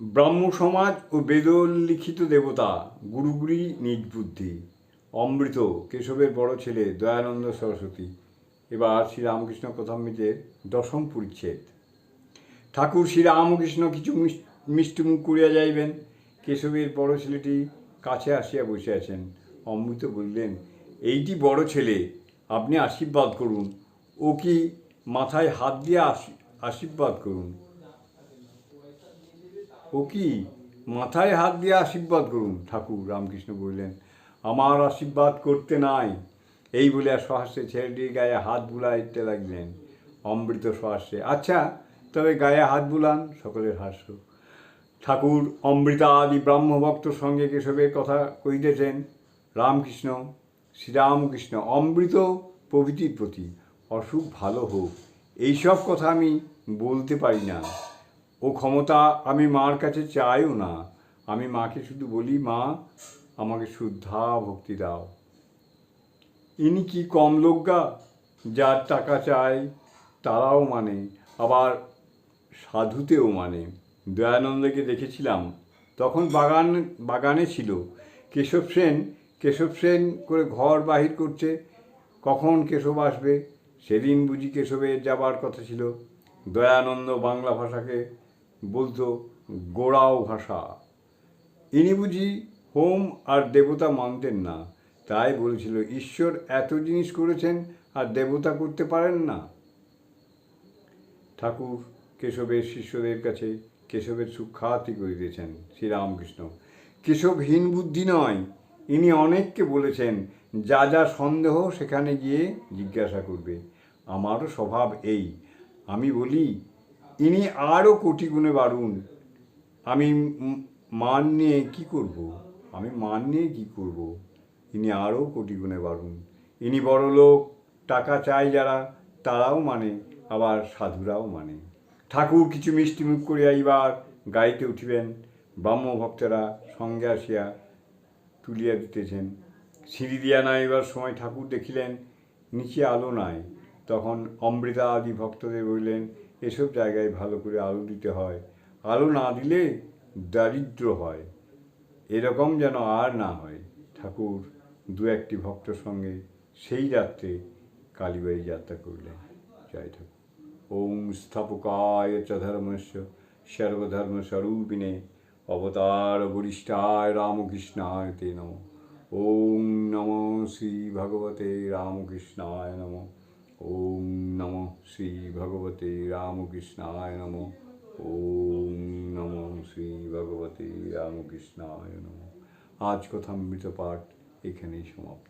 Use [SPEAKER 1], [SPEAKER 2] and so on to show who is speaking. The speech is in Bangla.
[SPEAKER 1] ব্রাহ্ম সমাজ ও বেদলিখিত দেবতা, গুরুগুরি নিজ বুদ্ধি। অমৃত, কেশবের বড় ছেলে, দয়ানন্দ সরস্বতী। এবার শ্রীরামকৃষ্ণ কথামৃতের দশম পরিচ্ছেদ। ঠাকুর শ্রীরামকৃষ্ণ কিছু মিষ্টিমুখ করিয়া যাইবেন। কেশবের বড় ছেলেটি কাছে আসিয়া বসে আছেন। অমৃত বললেন, এইটি বড় ছেলে, আপনি আশীর্বাদ করুন। ও কি মাথায় হাত দিয়ে আশীর্বাদ করুন? ও কি? মাথায় হাত দিয়ে আশীর্বাদ করুন, ঠাকুর, রামকৃষ্ণ বললেন। আমার আশীর্বাদ করতে নাই। এই বলে সহাস্যে ছেলেটির গায়ে হাত বুলাইতে লাগলেন। অমৃত সহাস্যে আচ্ছা তবে গায়ে হাত বুলান, সকলের হাস্য। ঠাকুর অমৃতা আদি ব্রাহ্মভক্ত সঙ্গে কেশবের কথা কহিতেছেন, রামকৃষ্ণ, শ্রীরামকৃষ্ণ, অমৃত প্রভৃতির প্রতি অসুখ ভালো হোক, এইসব কথা আমি বলতে পারি না। ও ক্ষমতা আমি মার কাছে চাইও না। আমি মাকে শুধু বলি, মা, আমাকে শুদ্ধা ভক্তি দাও। ইনি কি কম লোকগা? যার টাকা চাই তারাও মানে আবার সাধুতেও মানে। দয়ানন্দকে দেখেছিলাম। তখন বাগান, বাগানে ছিল। কেশব সেন কেশব সেন করে ঘর বাহির করছে। কখন কেশব আসবে? সেদিন বুঝি কেশবের যাবার কথা ছিল। দয়ানন্দ বাংলা ভাষাকে বলতো গোড়াও ভাষা। ইনি বুঝি হোম আর দেবতা মানতেন না, তাই বলেছিল, ঈশ্বর এত জিনিস করেছেন আর দেবতা করতে পারেন না। ঠাকুর কেশবের শিষ্যদের কাছে কেশবের সুখ্যাতি করিতেছেন শ্রীরামকৃষ্ণ। কেশবহীন বুদ্ধি নয়, ইনি অনেককে বলেছেন, যা যা সন্দেহ সেখানে গিয়ে জিজ্ঞাসা করবে। আমারও স্বভাব এই। আমি বলি ইনি আরও কোটি গুণে বাড়ুন। আমি মান নিয়ে কী করব? আমি মান নিয়ে কী করব? ইনি আরও কোটি গুণে বাড়ুন। ইনি বড় লোক, টাকা চাই যারা, তারাও মানে আবার সাধুরাও মানে। ঠাকুর কিছু মিষ্টিমুখ করিয়া এবার গাইতে উঠিবেন। ব্রাহ্মভক্তরা সঙ্গে আসিয়া তুলিয়া দিতেছেন। সিঁড়ি দিয়া নাইবার সময় ঠাকুর দেখিলেন, নিচে আলো নাই। তখন অমৃতা আদি ভক্তদের বললেন এসব জায়গায় ভালো করে আলো দিতে হয়। আলো না দিলে দারিদ্র হয়। এরকম যেন আর না হয়। ঠাকুর দু একটি ভক্তর সঙ্গে সেই রাত্রে কালীবাড়ি যাত্রা করলেন। জয় ঠাকুর। ওম স্থাপকায় চ ধর্মস্য সর্বধর্মস্বরূপিণে অবতার বরিষ্ঠায় রামকৃষ্ণায় তে নম। ওম নম শ্রী ভগবতে রামকৃষ্ণায় নম। ওম নম। শ্রী ভগবতে রামকৃষ্ণায় নম ওম নম শ্রী ভগবতে রামকৃষ্ণায় নম আজ কথামৃত পাঠ এখানেই সমাপ্ত